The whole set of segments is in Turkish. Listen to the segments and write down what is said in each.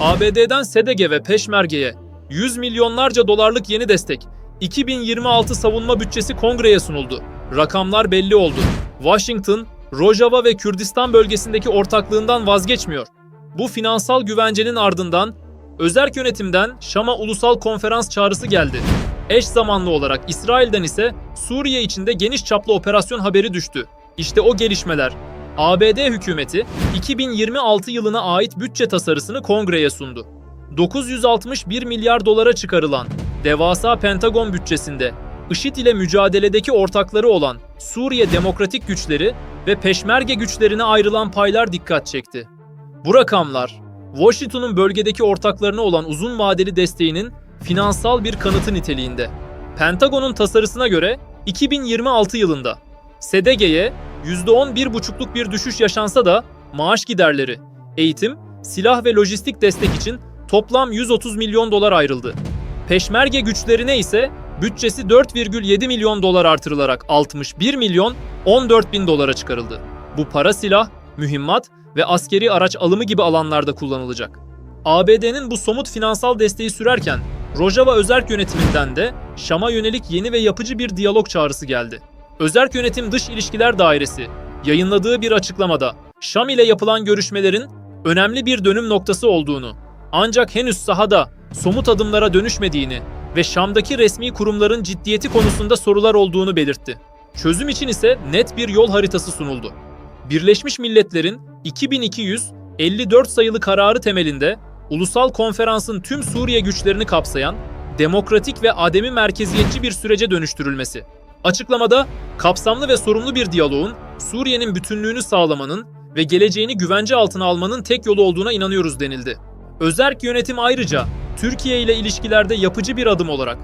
ABD'den SEDEG'e ve Peşmerge'ye 100 milyonlarca dolarlık yeni destek, 2026 savunma bütçesi kongreye sunuldu. Rakamlar belli oldu. Washington, Rojava ve Kürdistan bölgesindeki ortaklığından vazgeçmiyor. Bu finansal güvencenin ardından özerk yönetimden Şam'a ulusal konferans çağrısı geldi. Eş zamanlı olarak İsrail'den ise Suriye içinde geniş çaplı operasyon haberi düştü. İşte o gelişmeler. ABD hükümeti 2026 yılına ait bütçe tasarısını kongreye sundu. 961 milyar dolara çıkarılan devasa Pentagon bütçesinde IŞİD ile mücadeledeki ortakları olan Suriye Demokratik Güçleri ve Peşmerge güçlerine ayrılan paylar dikkat çekti. Bu rakamlar, Washington'un bölgedeki ortaklarına olan uzun vadeli desteğinin finansal bir kanıtı niteliğinde. Pentagon'un tasarısına göre 2026 yılında SEDEG'ye %11,5'luk bir düşüş yaşansa da maaş giderleri, eğitim, silah ve lojistik destek için toplam 130 milyon dolar ayrıldı. Peşmerge güçlerine ise bütçesi 4,7 milyon dolar artırılarak 61 milyon 14 bin dolara çıkarıldı. Bu para silah, mühimmat ve askeri araç alımı gibi alanlarda kullanılacak. ABD'nin bu somut finansal desteği sürerken Rojava Özerk Yönetiminden de Şam'a yönelik yeni ve yapıcı bir diyalog çağrısı geldi. Özerk Yönetim Dış İlişkiler Dairesi yayınladığı bir açıklamada Şam ile yapılan görüşmelerin önemli bir dönüm noktası olduğunu, ancak henüz sahada somut adımlara dönüşmediğini ve Şam'daki resmi kurumların ciddiyeti konusunda sorular olduğunu belirtti. Çözüm için ise net bir yol haritası sunuldu. Birleşmiş Milletler'in 2254 sayılı kararı temelinde Ulusal Konferans'ın tüm Suriye güçlerini kapsayan demokratik ve ademi merkeziyetçi bir sürece dönüştürülmesi. Açıklamada kapsamlı ve sorumlu bir diyaloğun Suriye'nin bütünlüğünü sağlamanın ve geleceğini güvence altına almanın tek yolu olduğuna inanıyoruz denildi. Özerk yönetim ayrıca Türkiye ile ilişkilerde yapıcı bir adım olarak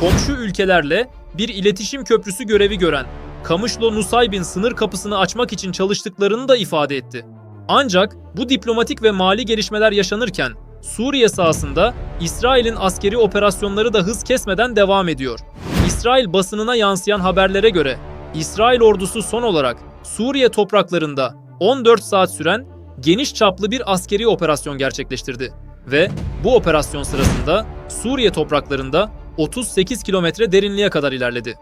komşu ülkelerle bir iletişim köprüsü görevi gören Kamışlo Nusaybin sınır kapısını açmak için çalıştıklarını da ifade etti. Ancak bu diplomatik ve mali gelişmeler yaşanırken Suriye sahasında İsrail'in askeri operasyonları da hız kesmeden devam ediyor. İsrail basınına yansıyan haberlere göre İsrail ordusu son olarak Suriye topraklarında 14 saat süren geniş çaplı bir askeri operasyon gerçekleştirdi ve bu operasyon sırasında Suriye topraklarında 38 kilometre derinliğe kadar ilerledi.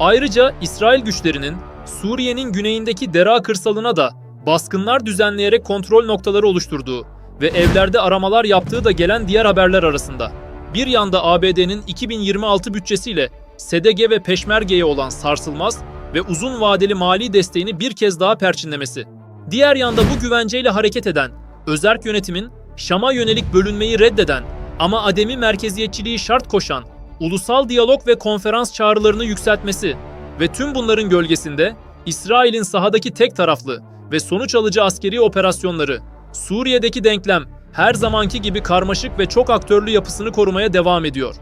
Ayrıca İsrail güçlerinin Suriye'nin güneyindeki Dera kırsalına da baskınlar düzenleyerek kontrol noktaları oluşturduğu ve evlerde aramalar yaptığı da gelen diğer haberler arasında. Bir yanda ABD'nin 2026 bütçesiyle SEDEGE ve Peşmerge'ye olan sarsılmaz ve uzun vadeli mali desteğini bir kez daha perçinlemesi. Diğer yanda bu güvenceyle hareket eden, özerk yönetimin Şam'a yönelik bölünmeyi reddeden ama ademi merkeziyetçiliği şart koşan, ulusal diyalog ve konferans çağrılarını yükseltmesi ve tüm bunların gölgesinde İsrail'in sahadaki tek taraflı ve sonuç alıcı askeri operasyonları, Suriye'deki denklem her zamanki gibi karmaşık ve çok aktörlü yapısını korumaya devam ediyor.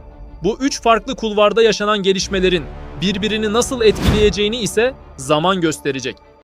Bu üç farklı kulvarda yaşanan gelişmelerin birbirini nasıl etkileyeceğini ise zaman gösterecek.